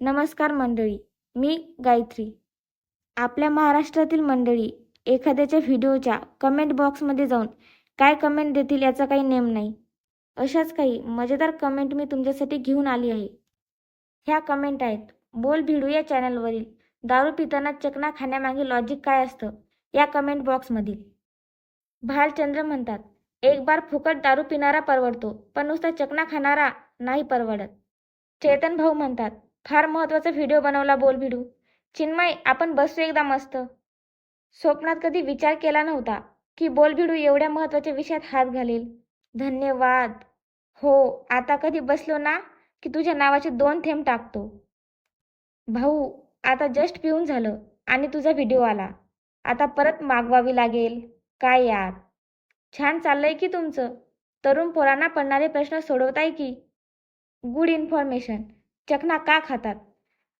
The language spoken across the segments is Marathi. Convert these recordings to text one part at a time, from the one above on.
नमस्कार मंडळी मी गायत्री. आपल्या महाराष्ट्रातील मंडळी एखाद्याच्या व्हिडिओच्या कमेंट बॉक्समध्ये जाऊन काय कमेंट देतील याचा काही नेम नाही. अशाच काही मजेदार कमेंट मी तुमच्यासाठी घेऊन आली आहे. ह्या कमेंट आहेत बोल भिडू या चॅनलवरील दारू पिताना चकना खाण्यामागे लॉजिक काय असतं या कमेंट बॉक्समधील भालचंद्र म्हणतात एक बार फुकट दारू पिणारा परवडतो पण नुसता चकना खाणारा नाही परवडत. चेतन भाऊ म्हणतात फार महत्त्वाचा व्हिडिओ बनवला बोल भिडू. चिन्मय आपण बसू एकदा मस्त. स्वप्नात कधी विचार केला नव्हता की बोल भिडू एवढ्या महत्त्वाच्या विषयात हात घालेल. धन्यवाद. हो आता कधी बसलो ना की तुझ्या नावाचे दोन थेंब टाकतो. भाऊ आता जस्ट पिऊन झालं आणि तुझा व्हिडिओ आला. आता परत मागवावी लागेल. काय यार? छान चाललंय की तुमचं? तरुण पोरांना पडणारे प्रश्न सोडवताय की? गुड इन्फॉर्मेशन चकना का खातात?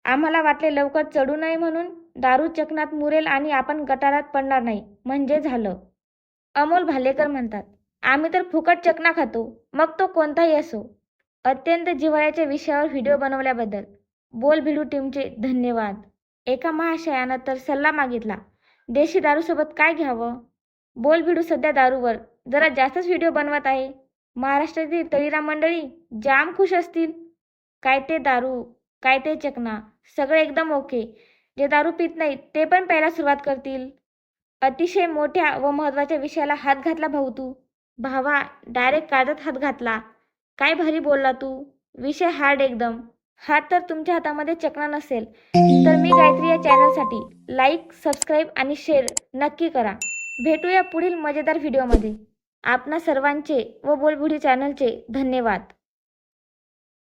आम्हाला वाटले लवकर चढू नये म्हणून दारू चकनात मुरेल आणि आपण गटारात पडणार नाही. म्हणजे झालं. अमोल भालेकर म्हणतात आम्ही तर फुकट चकना खातो. मग तो कोणताही असो. अत्यंत जिव्हाळ्याच्या विषयावर व्हिडिओ बनवल्याबद्दल बोल भिडू टीमचे धन्यवाद. एका महाशयानं तर सल्ला मागितला देशी दारूसोबत काय घ्यावं? बोल भिडू सध्या दारूवर. जरा जास्तच व्हिडिओ बनवत आहे. महाराष्ट्रातील तळीरा मंडळी जाम खुश असतील. काय ते दारू काय ते चकना सगळे एकदम ओके. जे दारू पित नाहीत ते पण प्यायला सुरुवात करतील. अतिशय मोठ्या व महत्त्वाच्या विषयाला हात घातला भाऊ तू. भावा डायरेक्ट काळजात हात घातला. काय भारी बोलला तू. विषय हार्ड एकदम. हात तर तुमच्या हातामध्ये चकना नसेल. तर मी गायत्री या चॅनलसाठी लाईक सबस्क्राईब आणि शेअर नक्की करा. भेटूया पुढील मजेदार व्हिडिओमध्ये आपणा सर्वांचे व बोलबुडी चॅनलचे धन्यवाद.